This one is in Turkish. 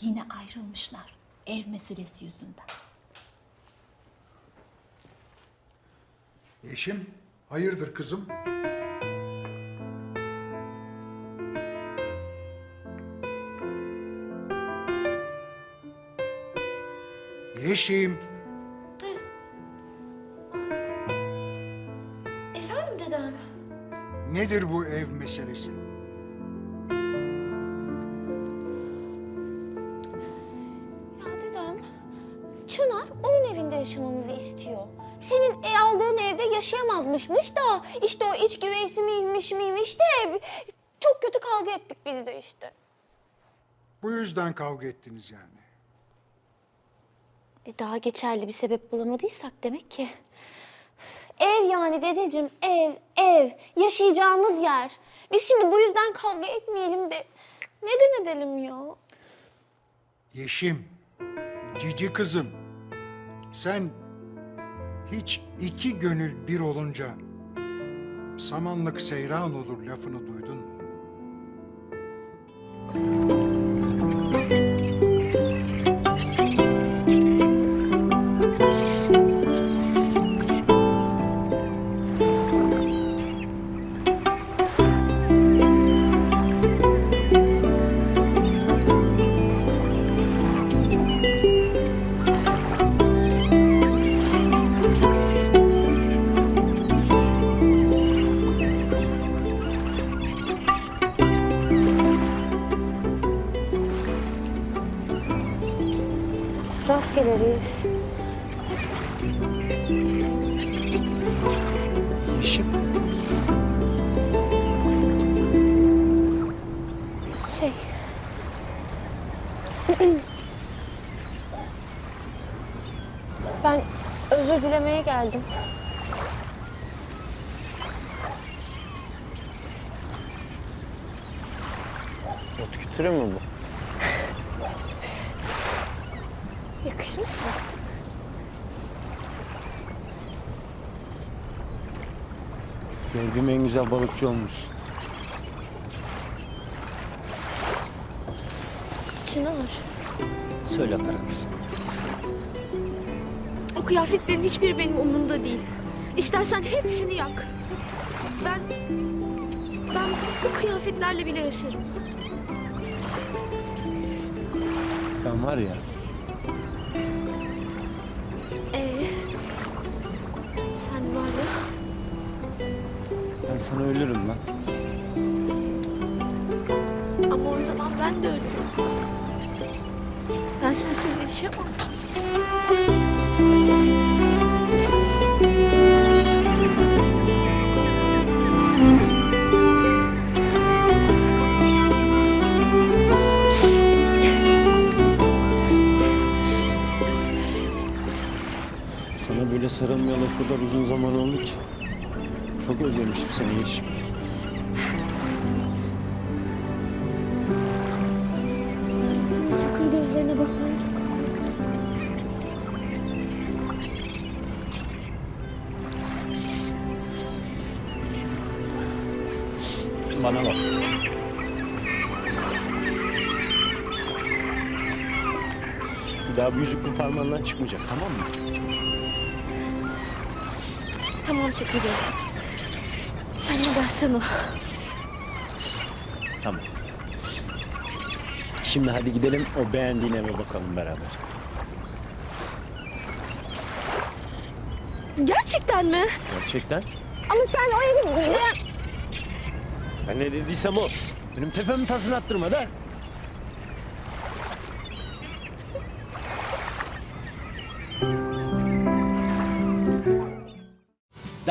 Yine ayrılmışlar ev meselesi yüzünden. Yeşim, hayırdır kızım? Yeşim, Efendim dedem? nedir bu ev meselesi? Çınar onun evinde yaşamamızı istiyor. Senin e, aldığın evde yaşayamazmışmış da işte o iç güveysi miymiş miymiş de çok kötü kavga ettik biz de işte. Bu yüzden kavga ettiniz yani. E, daha geçerli bir sebep bulamadıysak demek ki. Ev yani dedeciğim ev ev yaşayacağımız yer. Biz şimdi bu yüzden kavga etmeyelim de neden edelim ya? Yeşim, cici kızım, sen hiç iki gönül bir olunca samanlık seyran olur lafını duydun mu? Reis. Yeşim. Şey. ben özür dilemeye geldim. Ot kütürü mü bu? Yakışmış mı? Gördüğüm en güzel balıkçı olmuş. Çınar. Söyle kara kız. O kıyafetlerin hiçbiri benim umurumda değil. İstersen hepsini yak. Ben... Ben bu kıyafetlerle bile yaşarım. Ben var ya, sen var ya. ben sana ölürüm lan. Ama o zaman ben de ölürüm. Ben sensiz yaşayamam. Sarılmayalı o kadar uzun zaman oldu ki. Çok özlemişim seni Yeşim. Senin çakır gözlerine bakmaya çok özledim. Bana bak. Bir daha bu yüzük bu parmağından çıkmayacak tamam mı? Tamam çakır göz. Sen ne dersen o. Tamam. Şimdi hadi gidelim o beğendiğin eve bakalım beraber. Gerçekten mi? Gerçekten? Ama sen o evi ben... Ne dediysem o. Benim tepemin tasını attırma da.